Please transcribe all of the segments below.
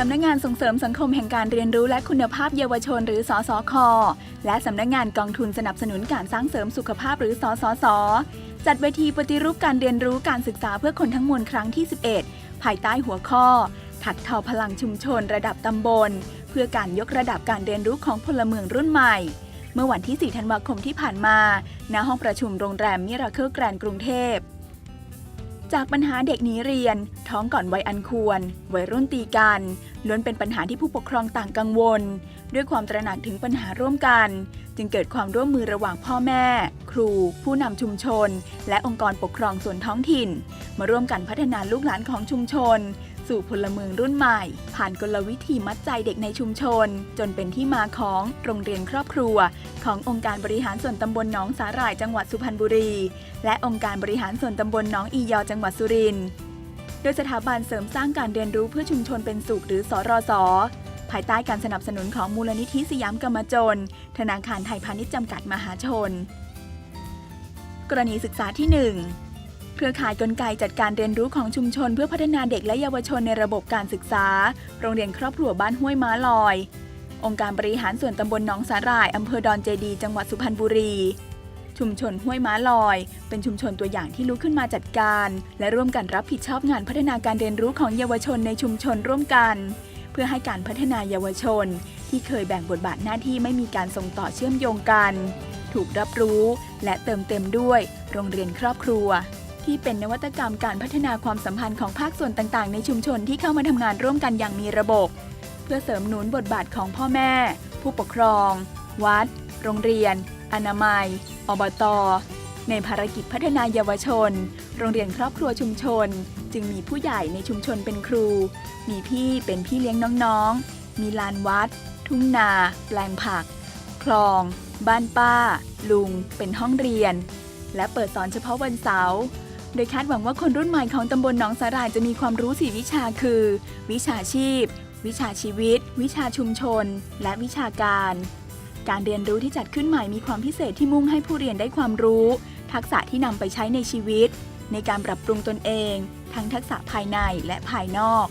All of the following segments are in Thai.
สำนักงานส่งเสริมสังคมแห่งการเรียนรู้และคุณภาพเยาวชนหรือสอสอคและสำนักงานกองทุนสนับสนุนการสร้างเสริมสุขภาพหรือสอสอสจัดเวทีปฏิรูปการเรียนรู้การศึกษาเพื่อคนทั้งมวลครั้งที่ 11 ภายใต้หัวข้อ ถักทอพลังชุมชนระดับตำบล เพื่อการยกระดับการเรียนรู้ของพลเมืองรุ่นใหม่ เมื่อวันที่ 4 ธันวาคมที่ผ่านมา ณห้องประชุมโรงแรมมิราเคิลแกรนด์กรุงเทพ จากปัญหาเด็กหนีเรียน ท้องก่อนวัยอันควร วัยรุ่นตีกันล้วนเป็นปัญหาที่ผู้ปกครองต่างกังวล ด้วยความตระหนักถึงปัญหาร่วมกัน จึงเกิดความร่วมมือระหว่างพ่อแม่ ครู ผู้นำชุมชน และองค์กรปกครองส่วนท้องถิ่น มาร่วมกันพัฒนาลูกหลานของชุมชน สู่พลเมืองรุ่นใหม่ ผ่านกลวิธีมัดใจเด็กในชุมชน จนเป็นที่มาของโรงเรียนครอบครัว ขององค์การบริหารส่วนตำบลหนองสาหร่ายจังหวัดสุพรรณบุรี และองค์การบริหารส่วนตำบลหนองอียอจังหวัดสุรินทร์โดยสถาบันเสริมสร้างการเรียนรู้เพื่อชุมชนเป็นสุขหรือสรสอภายใต้การสนับสนุนของมูลนิธิสยามกรรมจน ธนาคารไทยพาณิชย์จำกัดมหาชน กรณีศึกษาที่ 1 เครือข่ายกลไกจัดการเรียนรู้ของชุมชน เพื่อพัฒนาเด็กและเยาวชนในระบบการศึกษา โรงเรียนครอบครัวบ้านห้วยม้าลอย องค์การบริหารส่วนตำบลหนองสาหร่ายอำเภอดอนเจดี จังหวัดสุพรรณบุรี ชุมชนห้วยม้าลอย เป็นชุมชนตัวอย่างที่ลุกขึ้นมาจัดการ และร่วมกันรับผิดชอบงานพัฒนาการเรียนรู้ของเยาวชนในชุมชนร่วมกัน เพื่อให้การพัฒนาเยาวชน ที่เคยแบ่งบทบาทหน้าที่ไม่มีการส่งต่อเชื่อมโยงกัน ถูกรับรู้และเติมเต็มด้วย โรงเรียนครอบครัว ที่เป็นนวัตกรรมการพัฒนาความสัมพันธ์ของภาคส่วนต่างๆ ในชุมชนที่เข้ามาทำงานร่วมกันอย่างมีระบบ เพื่อเสริมหนุนบทบาทของพ่อแม่ ผู้ปกครอง วัด โรงเรียน อนามัย อบต ในภารกิจพัฒนาเยาวชน โรงเรียนครอบครัวชุมชน จึงมีผู้ใหญ่ในชุมชนเป็นครู มีพี่เป็นพี่เลี้ยงน้องๆ มีลานวัด ทุ่งนา แปลงผัก คลอง บ้านป้า ลุง เป็นห้องเรียนและเปิดสอนเฉพาะวันเสาร์ โดยคาดหวังว่าคนรุ่นใหม่ของตำบลหนองสาหร่ายจะมีความรู้สี่วิชาคือ วิชาชีพ วิชาชีวิต วิชาชุมชน และวิชาการ การเรียนรู้ที่จัดขึ้นใหม่มีความพิเศษที่มุ่งให้ผู้เรียนได้ความรู้ ทักษะที่นำไปใช้ในชีวิต ในการปรับปรุงตนเอง ทั้งทักษะภายในและภายนอก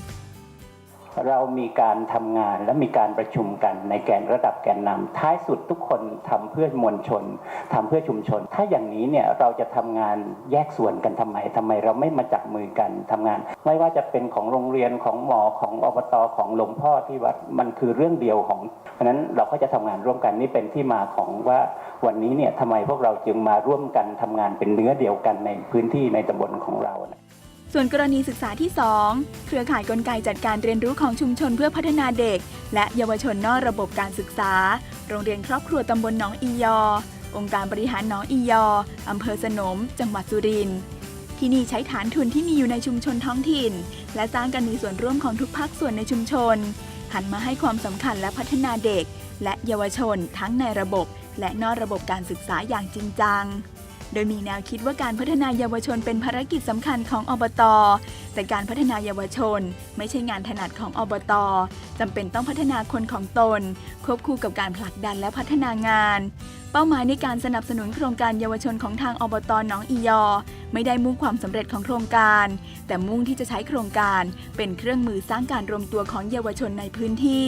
เรามีการทำงานและมีการประชุมกันในแกนระดับแกนนำท้ายสุดทุกคนทำเพื่อมวลชนทำเพื่อชุมชน ถ้าอย่างนี้เนี่ยเราจะทำงานแยกส่วนกันทำไมทำไมเราไม่มาจับมือกันทำงาน ไม่ว่าจะเป็นของโรงเรียนของหมอของอบตของหลวงพ่อที่วัดมันคือเรื่องเดียวของเพราะนั้นเราก็จะทำงานร่วมกันนี่เป็นที่มาของว่าวันนี้เนี่ยทำไมพวกเราจึงมาร่วมกันทำงานเป็นเนื้อเดียวกันในพื้นที่ในตำบลของเรานะ ส่วนกรณีศึกษาที่ 2 เครือข่ายกลไกจัดการเรียนรู้ของชุมชนเพื่อพัฒนาเด็ก และเยาวชนนอกระบบการศึกษา โรงเรียนครอบครัวตำบลหนองอียอ องค์การบริหารหนองอียออำเภอสนม จังหวัดสุรินทร์ที่นี่ใช้ฐานทุนที่มีอยู่ในชุมชนท้องถิ่น และสร้างกันมีส่วนร่วมของทุกภาคส่วนในชุมชน หันมาให้ความสำคัญและพัฒนาเด็ก และเยาวชนทั้งในระบบ และนอกระบบการศึกษาอย่างจริงจัง โดยมีแนวคิดว่าการพัฒนายาวชนเป็นภารกิจสำคัญของอบต แต่การพัฒนาเยาวชน ไม่ใช่งานถนัดของอบตจำเป็นต้องพัฒนาคนของตน ควบคู่กับการผลักดันและพัฒนางาน เป้าหมายในการสนับสนุนโครงการเยาวชนของทางอบตหนองอียอ ไม่ได้มุ่งความสำเร็จของโครงการ แต่มุ่งที่จะใช้โครงการ เป็นเครื่องมือสร้างการรวมตัวของเยาวชนในพื้นที่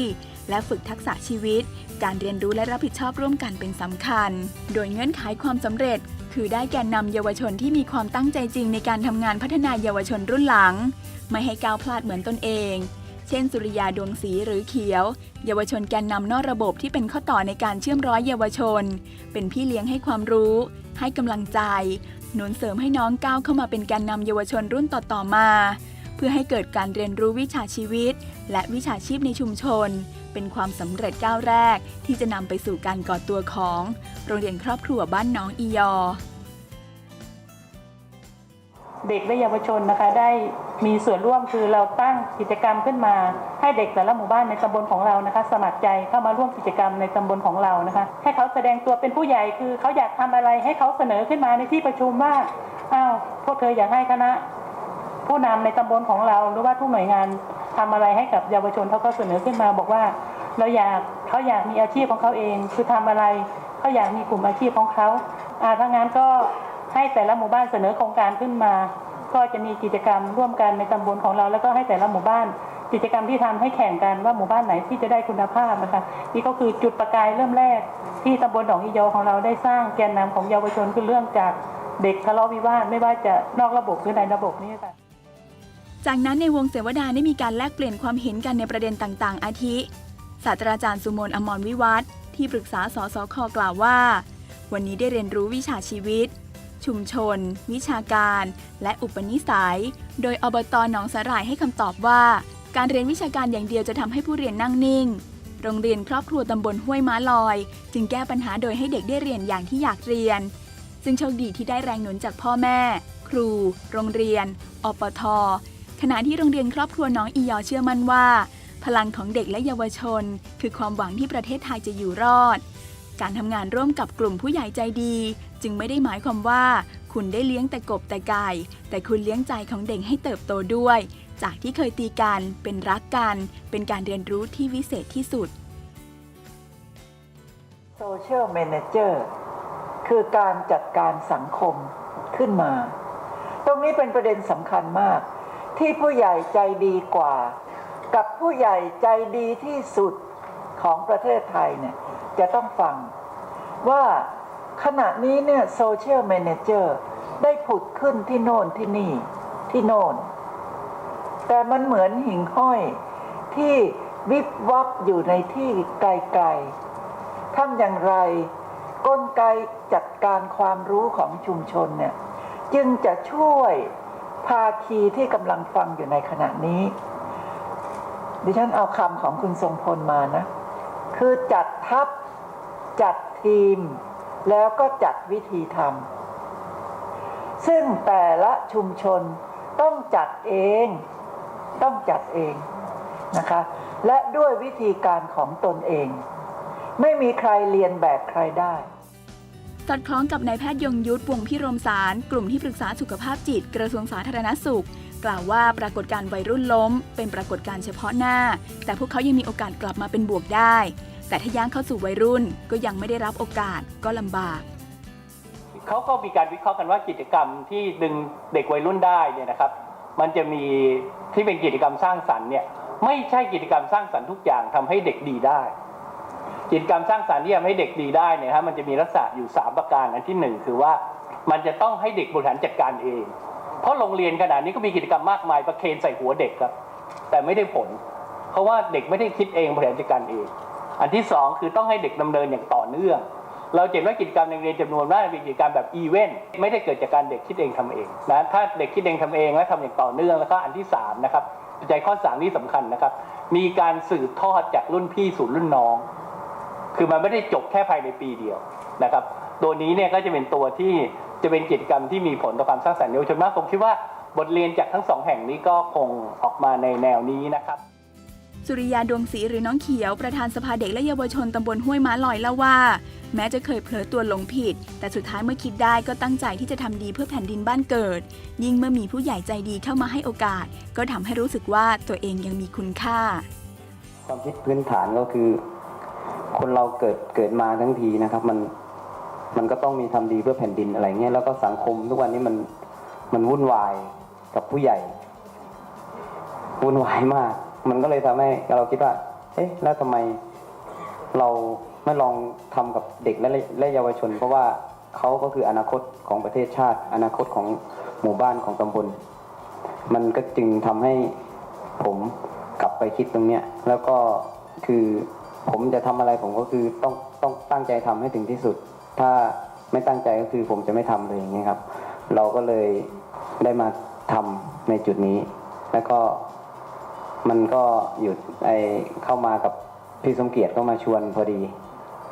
และฝึกทักษะชีวิต การเรียนรู้และรับผิดชอบร่วมกันเป็นสำคัญ โดยเงื่อนไขความสำเร็จ คือได้แกนนำเยาวชนที่มีความตั้งใจจริงในการทำงานพัฒนาเยาวชนรุ่นหลังไม่ให้ก้าวพลาดเหมือนตนเอง เช่น สุริยาดวงศรีหรือเขียว เยาวชนแกนนำนอกระบบที่เป็นข้อต่อในการเชื่อมร้อยเยาวชน เป็นพี่เลี้ยงให้ความรู้ ให้กำลังใจ หนุนเสริมให้น้องก้าวเข้ามาเป็นแกนนำเยาวชนรุ่นต่อๆมา เพื่อให้เกิดการเรียนรู้วิชาชีวิต และวิชาชีพในชุมชน เป็นความสำเร็จก้าวแรก ที่จะนำไปสู่การก่อตัวของ โรงเรียนครอบครัวบ้านน้องอียอ เด็กและเยาวชนนะคะ ได้มีส่วนร่วมคือเราตั้งกิจกรรมขึ้นมาให้เด็กแต่ละหมู่บ้านในตำบลของเรานะคะ สมัครใจเข้ามาร่วมกิจกรรมในตำบลของเรานะคะ ให้เขาแสดงตัวเป็นผู้ใหญ่คือเขาอยากทำอะไรให้เขาเสนอขึ้นมาในที่ประชุมว่าอ้าวพวกเธออยากให้คณะ ผู้นำในตำบลของเราหรือว่าทุกหน่วยงานทำอะไรให้กับเยาวชนเขาก็เสนอขึ้นมา บอกว่าเราอยากเขาอยากมีอาชีพของเขาเอง คือทำอะไรเขาอยากมีกลุ่มอาชีพของเขาอ่าถ้างั้นก็ ให้แต่ละหมู่บ้านเสนอโครงการขึ้นมา ก็จะมีกิจกรรมร่วมกันในตำบลของเรา แล้วก็ให้แต่ละหมู่บ้าน กิจกรรมที่ทำให้แข่งกันว่าหมู่บ้านไหนที่จะได้คุณภาพนะคะนี่ก็คือจุดประกายเริ่มแรก ที่ตำบลหนองอียอของเราได้สร้างแกนนำของเยาวชนคือเรื่องจากเด็กทะเลาะวิวาทไม่ว่าจะนอกระบบหรือในระบบนี่ค่ะจากนั้นในวงเสวนาได้มีการแลกเปลี่ยนความเห็นกันในประเด็นต่างๆ อาทิ ศาสตราจารย์สุมนอมรวิวัฒน์ที่ปรึกษาสสคกล่าวว่า วันนี้ได้เรียนรู้วิชาชีวิต ชุมชน วิชาการ และอุปนิสัย โดยอบตหนองสาหร่ายให้คำตอบว่า การเรียนวิชาการอย่างเดียวจะทำให้ผู้เรียนนั่งนิ่ง โรงเรียนครอบครัวตำบลห้วยม้าลอย จึงแก้ปัญหาโดยให้เด็กได้เรียนอย่างที่อยากเรียน ซึ่งโชคดีที่ได้แรงหนุนจากพ่อแม่ ครู โรงเรียน อปท ขณะที่โรงเรียนครอบครัวน้องอียอเชื่อมั่นว่า พลังของเด็กและเยาวชน คือความหวังที่ประเทศไทยจะอยู่รอด การทำงานร่วมกับกลุ่มผู้ใหญ่ใจดี จึงไม่ได้หมายความว่า คุณได้เลี้ยงแต่กบแต่ไก่ แต่คุณเลี้ยงใจของเด็กให้เติบโตด้วย จากที่เคยตีกันเป็นรักกัน เป็นการเรียนรู้ที่วิเศษที่สุดโซเชียล a ม a เจอร์คือการจัดการสังคมขึ้นมา ตรงนี้เป็นประเด็นสำคัญมาก ที่ผู้ใหญ่ใจดีกว่า กับผู้ใหญ่ใจดีที่สุดของประเทศไทยเนี่ย จะต้องฟัง ว่าขณะนี้เนี่ยโซเชียล a ม a เจอร์ได้ผุดขึ้นที่โน่นที่นี่ที่โน่น แต่มันเหมือนหิ่งห้อยที่วิบวับอยู่ในที่ไกลๆทำอย่างไร กลไกจัดการความรู้ของชุมชนเนี่ยจึงจะช่วยภาคีที่กำลังฟังอยู่ในขณะนี้ ดิฉันเอาคำของคุณทรงพลมานะ คือจัดทัพ จัดทีม แล้วก็จัดวิธีทำซึ่งแต่ละชุมชนต้องจัดเอง ต้องจัดเองนะคะ และด้วยวิธีการของตนเอง ไม่มีใครเรียนแบบใครได้สอดคล้องกับนายแพทย์ยงยุทธวงพิรมสาร กลุ่มที่ปรึกษาสุขภาพจิต กระทรวงสาธารณสุข กล่าวว่าปรากฏการ์วัยรุ่นล้ม เป็นปรากฏการ์เฉพาะหน้า แต่พวกเขายังมีโอกาสกลับมาเป็นบวกได้ แต่ถ้าย่างเข้าสู่วัยรุ่นก็ยังไม่ได้รับโอกาสก็ลำบาก เขาก็มีการวิเคราะห์กันว่ากิจกรรมที่ดึงเด็กวัยรุ่นได้เนี่ยนะครับ มันจะมีที่เป็นกิจกรรมสร้างสรรค์เนี่ยไม่ใช่กิจกรรมสร้างสรรค์ทุกอย่างทำให้เด็กดีได้ กิจกรรมสร้างสรรค์ที่ทำให้เด็กดีได้เนี่ยฮะมันจะมีลักษณะอยู่ 3 ประการอันที่หนึ่งคือว่ามันจะต้องให้เด็กบริหารจัดการเอง เพราะโรงเรียนขนาดนี้ก็มีกิจกรรมมากมายประเคนใส่หัวเด็กครับ แต่ไม่ได้ผล เพราะว่าเด็กไม่ได้คิดเองบริหารจัดการเอง อันที่สองคือต้องให้เด็กดำเนินอย่างต่อเนื่อง เราเห็นว่ากิจกรรมในเรียนจำนวนมากเป็นกิจกรรมแบบอีเวนต์ไม่ได้เกิดจากการเด็กคิดเองทำเองนะถ้าเด็กคิดเองทำเองและทำอย่างต่อเนื่องแล้วก็อันที่สามนะครับใจข้อสามนี่สำคัญนะครับ มีการสืบทอดจากรุ่นพี่สู่รุ่นน้อง คือมันไม่ได้จบแค่ภายในปีเดียวนะครับ ตัวนี้เนี่ยก็จะเป็นตัวที่จะเป็นกิจกรรมที่มีผลต่อความสร้างสรรค์เยาวชนมากผมคิดว่าบทเรียนจากทั้งสองแห่งนี้ก็คงออกมาในแนวนี้นะครับ สุริยาดวงศรีหรือน้องเขียว ประธานสภาเด็กและเยาวชนตำบลห้วยม้าลอยเล่าว่า แม้จะเคยเผลอตัวหลงผิด แต่สุดท้ายเมื่อคิดได้ก็ตั้งใจที่จะทำดีเพื่อแผ่นดินบ้านเกิด ยิ่งเมื่อมีผู้ใหญ่ใจดีเข้ามาให้โอกาส ก็ทำให้รู้สึกว่าตัวเองยังมีคุณค่า ความคิดพื้นฐานก็คือ คนเราเกิดเกิดมาทั้งทีนะครับ มันมันก็ต้องมีทำดีเพื่อแผ่นดินอะไรเงี้ยแล้วก็สังคมทุกวันนี้มันมันวุ่นวายกับผู้ใหญ่วุ่นวายมาก มันก็เลยทำให้เราคิดว่า เอ๊ะ แล้วทำไมเราไม่ลองทำกับเด็กและและเยาวชน เพราะว่าเขาก็คืออนาคตของประเทศชาติ อนาคตของหมู่บ้านของตำบล มันก็จึงทำให้ผมกลับไปคิดตรงเนี้ย แล้วก็คือผมจะทำอะไรผมก็คือต้องต้องตั้งใจทำให้ถึงที่สุด ถ้าไม่ตั้งใจก็คือผมจะไม่ทำเลยอย่างเงี้ยครับ เราก็เลยได้มาทำในจุดนี้ แล้วก็ มันก็หยุดไอเข้ามากับพี่สมเกียรติก็มาชวนพอดี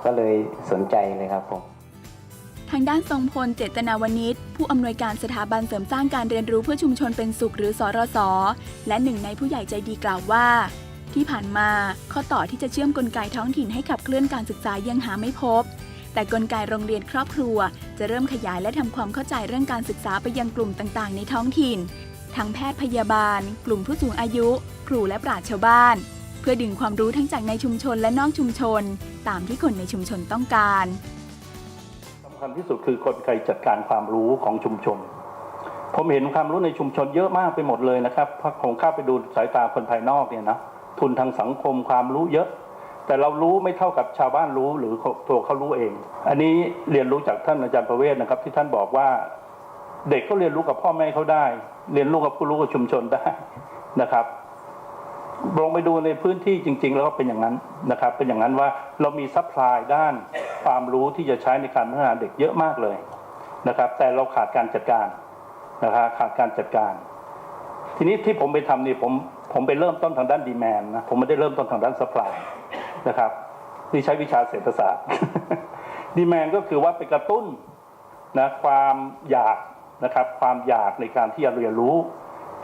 ก็เลยสนใจเลยครับผมทางด้านทรงพลเจตนาวนิชผู้อำนวยการสถาบันเสริมสร้างการเรียนรู้เพื่อชุมชนเป็นสุขหรือสรสและหนึ่งในผู้ใหญ่ใจดีกล่าวว่า ที่ผ่านมาข้อต่อที่จะเชื่อมกลไกท้องถิ่นให้ขับเคลื่อนการศึกษายังหาไม่พบ แต่กลไกโรงเรียนครอบครัว จะเริ่มขยายและทำความเข้าใจเรื่องการศึกษาไปยังกลุ่มต่างๆ ในท้องถิ่น ทั้งแพทย์พยาบาล กลุ่มผู้สูงอายุ ครูและปราชญ์ชาวบ้าน เพื่อดึงความรู้ทั้งจากในชุมชนและนอกชุมชน ตามที่คนในชุมชนต้องการสำคัญที่สุดคือกลไกจัดการความรู้ของชุมชน ผมเห็นความรู้ในชุมชนเยอะมากไปหมดเลยนะครับพผมเข้าไปดูสายตาคนภายนอกเนี่ยนะทุนทางสังคมความรู้เยอะ แต่เรารู้ไม่เท่ากับชาวบ้านรู้หรือตัวเขารู้เอง อันนี้เรียนรู้จากท่านอาจารย์ประเวศนะครับ ที่ท่านบอกว่าเด็กก็เรียนรู้กับพ่อแม่เขาได้ เรียนรู้กับผู้รู้กับชุมชนได้นะครับ ลงไปดูในพื้นที่จริง ๆ แล้วก็เป็นอย่างนั้นนะครับ เป็นอย่างนั้นว่าเรามีซัพพลายด้านความรู้ที่จะใช้ในการพัฒนาเด็กเยอะมากเลยนะครับ แต่เราขาดการจัดการนะครับขาดการจัดการ ทีนี้ที่ผมไปทำนี่ผมผมไปเริ่มต้นทางด้านดีแมนนะผมไม่ได้เริ่มต้นทางด้านซัพพลายนะครับนี่ใช้วิชาเศรษฐศาสตร์ดีแมนก็คือว่าไปกระตุ้นนะความอยากนะครับ ความอยากในการที่จะเรียนรู้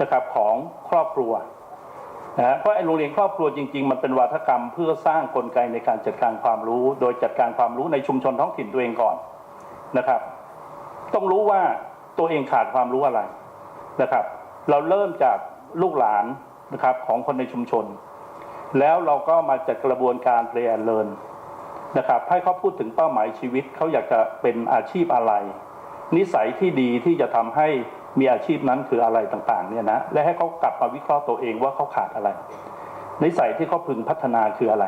นะครับของครอบครัว นะเพราะไอ้โรงเรียนครอบครัวจริง ๆ มันเป็นวัฒกรรมเพื่อสร้างกลไกในการจัดการความรู้ โดยจัดการความรู้ในชุมชนท้องถิ่นตัวเองก่อนนะครับ ต้องรู้ว่าตัวเองขาดความรู้อะไรนะครับ เราเริ่มจากลูกหลานนะครับของคนในชุมชน แล้วเราก็มาจัดกระบวนการเรียนเรียนนะครับให้เขาพูดถึงเป้าหมายชีวิตเขาอยากจะเป็นอาชีพอะไร นิสัยที่ดีที่จะทำให้ มีอาชีพนั้นคืออะไรต่างๆเนี่ยนะและให้เขากลับมาวิเคราะห์ตัวเองว่าเขาขาดอะไรนิสัยที่เขาพึงพัฒนาคืออะไร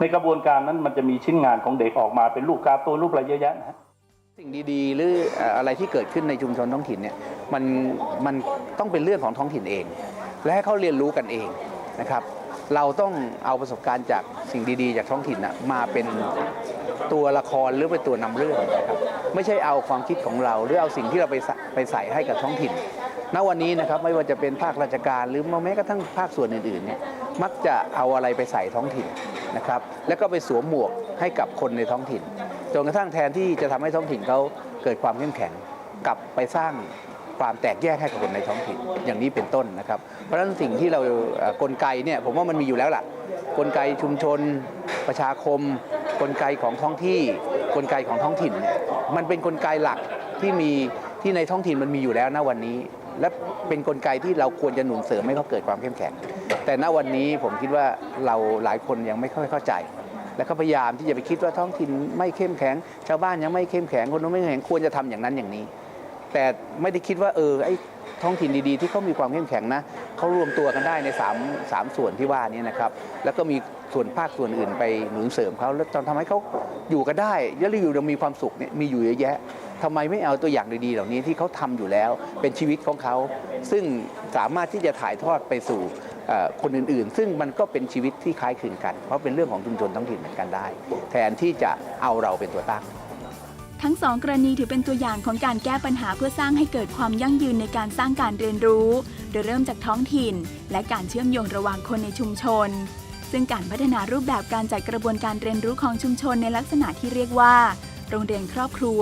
ในกระบวนการนั้นมันจะมีชิ้นงานของเด็กออกมาเป็นรูปการ์ตูนรูปอะไรเยอะแยะนะสิ่งดีๆ หรือเอ่ออะไรที่เกิดขึ้นในชุมชนท้องถิ่นเนี่ยมันมันต้องเป็นเรื่องของท้องถิ่นเอง และให้เขาเรียนรู้กันเองนะครับ เราต้องเอาประสบการณ์จากสิ่งดีๆ จากท้องถิ่นนะมาเป็น ตัวละครหรือเป็นตัวนำเรื่องนะครับไม่ใช่เอาความคิดของเรา หรือเอาสิ่งที่เราไปใส่ไปใส่ให้กับท้องถิ่น ณวันนี้นะครับไม่ว่าจะเป็นภาคราชการหรือแม้กระทั่งภาคส่วนอื่นๆเนี่ยมักจะเอาอะไรไปใส่ท้องถิ่นนะครับแล้วก็ไปสวมหมวกให้กับคนในท้องถิ่นจนกระทั่งแทนที่จะทำให้ท้องถิ่นเขาเกิดความเข้มแข็งกลับไปสร้างความแตกแยกให้กับคนในท้องถิ่นอย่างนี้เป็นต้นนะครับ เพราะฉะนั้นสิ่งที่เรากลไกเนี่ยผมว่ามันมีอยู่แล้วล่ะกลไกชุมชน ประชาคม กลไกของท้องที่กลไกของท้องถิ่นเนี่ยมันเป็นกลไกหลักที่มีที่ในท้องถิ่นมันมีอยู่แล้วณวันนี้ และเป็นกลไกที่เราควรจะหนุนเสริมให้เขาเกิดความเข้มแข็ง แต่ณวันนี้ผมคิดว่าเราหลายคนยังไม่ค่อยเข้าใจ แล้วก็พยายามที่จะไปคิดว่าท้องถิ่นไม่เข้มแข็ง ชาวบ้านยังไม่เข้มแข็งคนนู้นไม่เข้มแข็งควรจะทำอย่างนั้นอย่างนี้ แต่ไม่ได้คิดว่าเออไอ้ท้องถิ่นดีๆ ที่เขามีความเข้มแข็งนะเขารวมตัวกันได้ใน3ามสามส่วนที่ว่านี้นะครับแล้วก็มี ส่วนภาคส่วนอื่นไปหนุนเสริมเขาแล้วทำให้เขาอยู่กันได้แล้วอยู่ยังมีความสุขเนี่ยมีอยู่เยอะแยะทำไมไม่เอาตัวอย่างดีๆ เหล่านี้ที่เขาทำอยู่แล้ว เป็นชีวิตของเขา ซึ่งสามารถที่จะถ่ายทอดไปสู่คนอื่นๆ ซึ่งมันก็เป็นชีวิตที่คล้ายคลึงกัน เพราะเป็นเรื่องของชุมชนท้องถิ่นเหมือนกันได้ แทนที่จะเอาเราเป็นตัวตั้ง ทั้งสองกรณีถือเป็นตัวอย่างของการแก้ปัญหาเพื่อสร้างให้เกิดความยั่งยืนในการสร้างการเรียนรู้ โดยเริ่มจากท้องถิ่น และการเชื่อมโยงระหว่างคนในชุมชน ซึ่งการพัฒนารูปแบบการจัดกระบวนการเรียนรู้ของชุมชนในลักษณะที่เรียกว่า โรงเรียนครอบครัว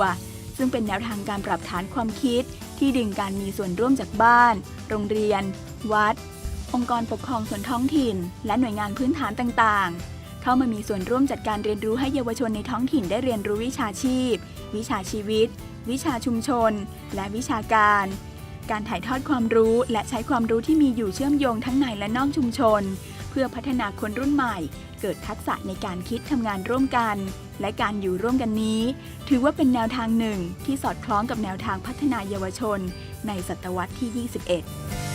ซึ่งเป็นแนวทางการปรับฐานความคิด ที่ดึงการมีส่วนร่วมจากบ้าน โรงเรียน วัด องค์กรปกครองส่วนท้องถิ่น และหน่วยงานพื้นฐานต่างๆ เข้ามามีส่วนร่วมจัดการเรียนรู้ให้เยาวชนในท้องถิ่นได้เรียนรู้วิชาชีพ วิชาชีวิต วิชาชุมชน และวิชาการการถ่ายทอดความรู้และใช้ความรู้ที่มีอยู่เชื่อมโยงทั้งในและนอกชุมชน เพื่อพัฒนาคนรุ่นใหม่ เกิดทักษะในการคิดทำงานร่วมกัน และการอยู่ร่วมกันนี้ ถือว่าเป็นแนวทางหนึ่งที่สอดคล้องกับแนวทางพัฒนาเยาวชน ในศตวรรษที่ 21